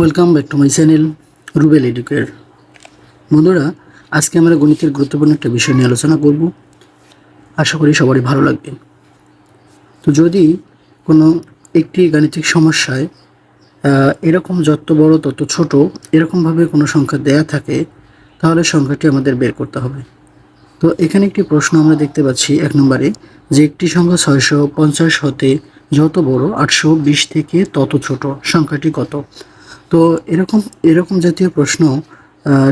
Welcome back to my channel Rubel Educare বন্ধুরা, আজকে আমরা গণিতের গুরুত্বপূর্ণ একটা বিষয় নিয়ে আলোচনা করব। আশা করি সবারই ভালো লাগবে। তো যদি কোনো একটি গাণিতিক সমস্যায় এরকম যত বড় তত ছোট, এরকমভাবে কোনো সংখ্যা দেয়া থাকে, তাহলে সংখ্যাটি আমাদের বের করতে হবে। তো এখানে একটি প্রশ্ন আমরা দেখতে পাচ্ছি এক নম্বরে, যে একটি সংখ্যা ছয়শো পঞ্চাশ হতে যত বড়, আটশো বিশ থেকে তত ছোট, সংখ্যাটি কত? তো এরকম এরকম জাতীয় প্রশ্ন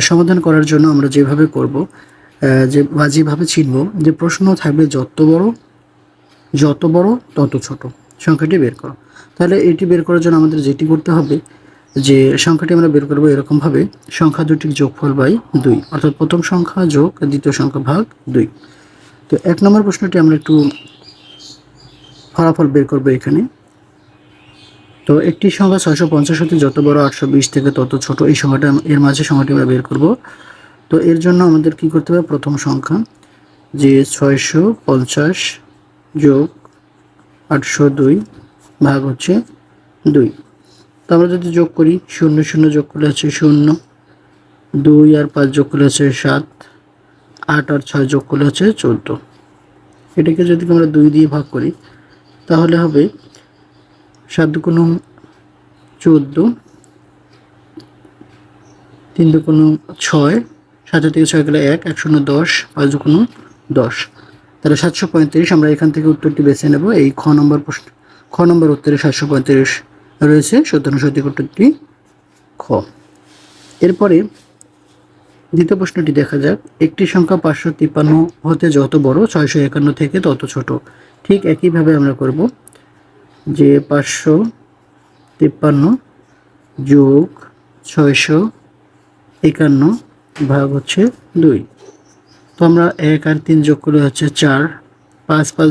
সমাধান করার জন্য আমরা যেভাবে করব যে বা যেভাবে চিনব যে প্রশ্ন থাকবে যত বড় যত বড়, তত ছোট। সংখ্যাটি বের করো। তাহলে এটি বের করার জন্য আমাদের যেটি করতে হবে, যে সংখ্যাটি আমরা বের করব এরকমভাবে, সংখ্যা দুটির যোগফল বাই দুই। অর্থাৎ প্রথম সংখ্যা যোগ, দ্বিতীয় সংখ্যা ভাগ দুই। তো এক নম্বর প্রশ্নটি আমরা একটু ফলাফল বের করব এখানে। তো একটি সংখ্যা ছয়শো পঞ্চাশ হতে যত বড় আটশো বিশ থেকে তত ছোট এই সংখ্যাটা এর মাঝে সংখ্যাটি আমরা বের করব। তো এর জন্য আমাদের কি করতে হবে? প্রথম সংখ্যা, যে ছয়শো পঞ্চাশ যোগ আটশো দুই ভাগ হচ্ছে দুই। তো আমরা যদি যোগ করি, শূন্য শূন্য যোগ করলে হচ্ছে শূন্য। দুই আর পাঁচ যোগ করলে আছে সাত। আট আর ছয় যোগ করলে হচ্ছে চোদ্দ। এটাকে যদি আমরা দুই দিয়ে ভাগ করি, তাহলে হবে সাত দুকোনো চোদ্দ, তিন দুকোনো ছয় সাতের থেকে ছয় গেলে এক এক শূন্য দশ, পাঁচ দুকোনো দশ। তাহলে সাতশো পঁয়ত্রিশ, আমরা এখান থেকে উত্তরটি বেছে নেব। এই খ নম্বর প্রশ্ন, খ নম্বর উত্তরে সাতশো পঁয়ত্রিশ রয়েছে, সুতরাং সঠিক উত্তরটি খ। এরপরে দ্বিতীয় প্রশ্নটি দেখা যাক। একটি সংখ্যা পাঁচশো তিপ্পান্ন হতে যত বড়, ছয়শো একান্ন থেকে তত ছোট। ঠিক একইভাবে আমরা করব। যে পাঁচশো তিপ্পান্ন যোগ ছয়শো একান্ন ভাগ হচ্ছে দুই। তো আমরা এক আর তিন যোগ করলে হচ্ছে চার। পাঁচ পাঁচ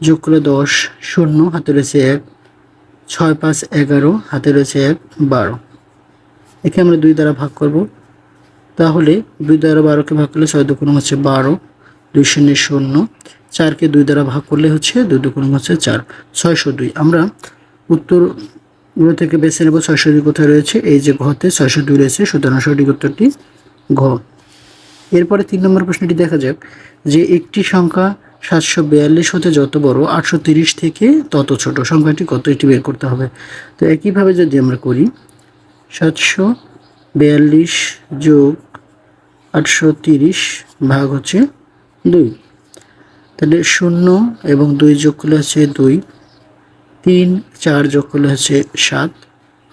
যোগ করলে দশ, শূন্য, হাতে রয়েছে এক। ছয় পাঁচ এগারো, হাতে রয়েছে এক, বারো। একে আমরা দুই দ্বারা ভাগ করব। তাহলে দুই দ্বারা বারোকে ভাগ করলে ছয় দুগুণ হচ্ছে বারো। দুই শূন্য শূন্য। চারকে দুই দ্বারা ভাগ করলে হচ্ছে দুই দুগুণ হচ্ছে চার, ছয়শো দুই। আমরা উত্তরগুলো থেকে বেছে নেব ছয়শো দুই কোথায় রয়েছে? এই যে ঘতে ছয়শো দুই রয়েছে, সুতরাং সঠিক উত্তরটি ঘ। এরপরে তিন নম্বর প্রশ্নটি দেখা যাক যে একটি সংখ্যা সাতশো বিয়াল্লিশ হতে যত বড়, আটশো তিরিশ থেকে তত ছোট। সংখ্যাটি কত? এটি বের করতে হবে। তো একইভাবে যদি আমরা করি, সাতশো বিয়াল্লিশ যোগ আটশো তিরিশ ভাগ হচ্ছে দুই। তাহলে শূন্য এবং দুই যোগ করলে হচ্ছে দুই। তিন, চার যোগ করলে হচ্ছে সাত,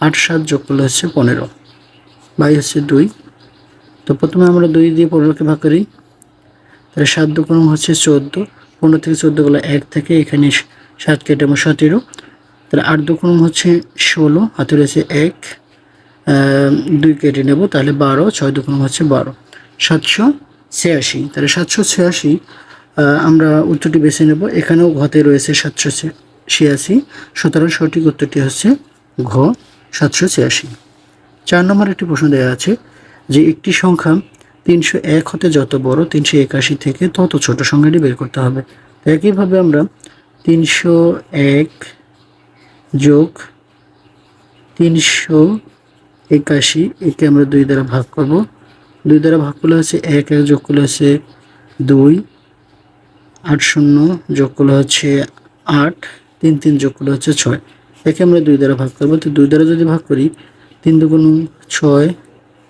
আট, সাত যোগ করলে হচ্ছে পনেরো। বাই হচ্ছে দুই। তো প্রথমে আমরা দুই দিয়ে পনেরোকে ভাগ করি। তাহলে সাত দুগুণ হচ্ছে চোদ্দ। পনেরো থেকে চোদ্দগুলো এক থেকে এখানে সাত কেটে আমার সতেরো। তাহলে আট দুগুণ হচ্ছে ষোলো হাতে রয়েছে এক। দুই কেটে নেব, তাহলে বারো, ছয় দুগুণ হচ্ছে বারো। সাতশো ছিয়াশি। তাহলে সাতশো ছিয়াশি আমরা উত্তরটি বেছে নেব। এখানেও ঘতে রয়েছে সাতশো ছিয়াশি। সুতরাং সঠিক উত্তরটি হচ্ছে ঘ, সাতশো ছিয়াশি। চার নম্বর একটি প্রশ্ন দেওয়া আছে যে একটি সংখ্যা তিনশো এক হতে যত বড়, তিনশো একাশি থেকে তত ছোট সংখ্যাটি বের করতে হবে। একইভাবে আমরা তিনশো এক যোগ তিনশো একাশি একে আমরা দুই দ্বারা ভাগ করব। দুই দ্বারা ভাগ করলে হচ্ছে এক এক যোগ করলে হচ্ছে দুই। আট শূন্য যোগ করলে হচ্ছে আট, তিন তিন যোগ করলে হচ্ছে ছয়। একে আমরা দুই দ্বারা ভাগ করব। তো দুই দ্বারা যদি ভাগ করি, তিন দুগুণ ছয়,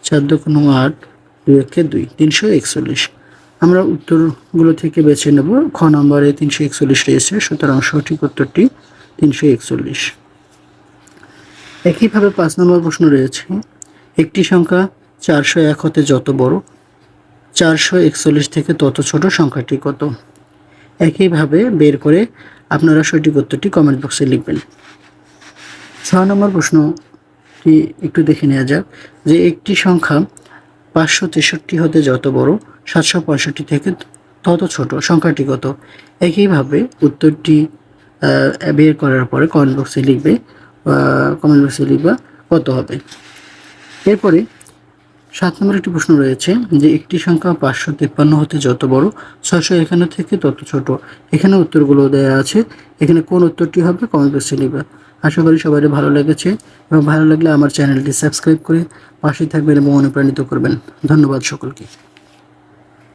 চার দুগুণ আট, দুই একে দুই, তিনশো একচল্লিশ। আমরা উত্তরগুলো থেকে বেছে নেব। খ নম্বরে তিনশো একচল্লিশ রয়েছে, সুতরাং সঠিক উত্তরটি তিনশো একচল্লিশ। একইভাবে পাঁচ নম্বর প্রশ্ন রয়েছে, একটি সংখ্যা চারশো এক হতে যত বড়, চারশো একচল্লিশ থেকে তত ছোট সংখ্যাটি কত? একইভাবে বের করে আপনারা সঠিক উত্তরটি কমেন্ট বক্সে লিখবেন। ছয় নম্বর প্রশ্নটি একটু দেখে নেওয়া যাক যে একটি সংখ্যা পাঁচশো তেষট্টি হতে যত বড়, সাতশো পঁয়ষট্টি থেকে তত ছোট, সংখ্যাটি কত? একইভাবে উত্তরটি বের করার পরে কমেন্ট বক্সে লিখবে কমেন্ট বক্সে লিখবা কত হবে। এরপরে সাত নম্বর একটি প্রশ্ন রয়েছে যে একটি সংখ্যা পাঁচশো তিপ্পান্ন হতে যত বড়, ছয়শো এখানে থেকে তত ছোট। এখানে উত্তরগুলো দেওয়া আছে। এখানে কোন উত্তরটি হবে কমেন্ট বক্সে নেবে আশা করি সবাই ভালো লেগেছে এবং ভালো লাগলে আমার চ্যানেলটি সাবস্ক্রাইব করে পাশে থাকবেন এবং অনুপ্রাণিত করবেন। ধন্যবাদ সকলকে।